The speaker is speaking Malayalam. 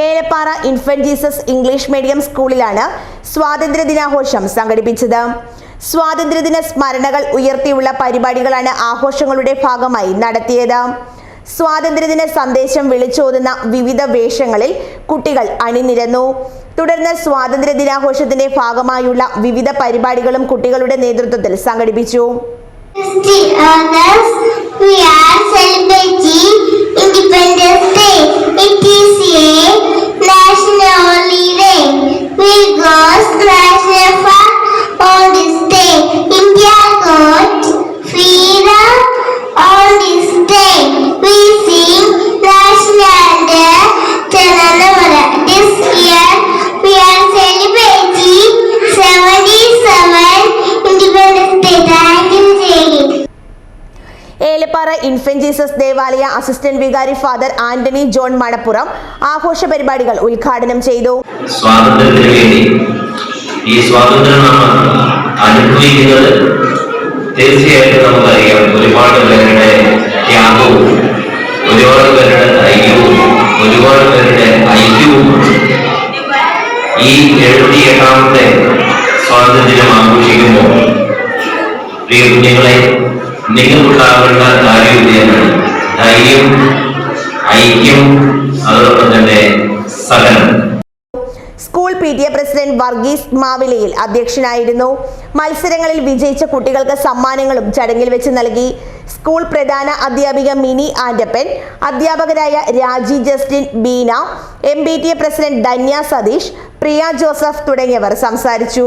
Elappara infant Jesus English medium സ്കൂളിലാണ് സ്വാതന്ത്ര്യ ദിനാഘോഷം സംഘടിപ്പിച്ചത്. സ്വാതന്ത്ര്യദിന സ്മരണകൾ ഉയർത്തിയുള്ള പരിപാടികളാണ് ആഘോഷങ്ങളുടെ ഭാഗമായി നടത്തിയത്. സ്വാതന്ത്ര്യദിന സന്ദേശം വിളിച്ചോതുന്ന വിവിധ വേഷങ്ങളിൽ കുട്ടികൾ അണിനിരന്നു. തുടർന്ന് സ്വാതന്ത്ര്യ ദിനാഘോഷത്തിന്റെ ഭാഗമായുള്ള വിവിധ പരിപാടികളും കുട്ടികളുടെ നേതൃത്വത്തിൽ സംഘടിപ്പിച്ചു. ഏലപ്പാറ ഇൻഫന്റ് ജീസസ് ദേവാലയ അസിസ്റ്റന്റ് വികാരി ഫാദർ ആന്റണി ജോൺ മണപ്പുറം ആഘോഷ പരിപാടികൾ ഉദ്ഘാടനം ചെയ്തു. ഈ സ്വാതന്ത്ര്യം അനുഭവിക്കുന്നത് തീർച്ചയായിട്ടും നമുക്കറിയാം. ഒരുപാട് പേരുടെ ത്യാഗവും ഒരുപാട് പേരുടെ ധൈര്യവും ഒരുപാട് പേരുടെ ഐക്യവും ഈ എഴുപത്തി എട്ടാമത്തെ പ്രിയ കുഞ്ഞുങ്ങളെ നിങ്ങൾക്കുണ്ടാകേണ്ട കാര്യം ഇതാണ് ധൈര്യം ഐക്യം അതോടൊപ്പം തന്നെ സഹനം. School P T A president Varghese Mavilayil അധ്യക്ഷനായിരുന്നു. മത്സരങ്ങളിൽ വിജയിച്ച കുട്ടികൾക്ക് സമ്മാനങ്ങളും ചടങ്ങിൽ വെച്ച് നൽകി. സ്കൂൾ പ്രധാന അധ്യാപിക മിനി ആൻഡപ്പൻ അധ്യാപകരായ Raji Justin Beena M T A president Dhanya Satheesh Priya Joseph തുടങ്ങിയവർ സംസാരിച്ചു.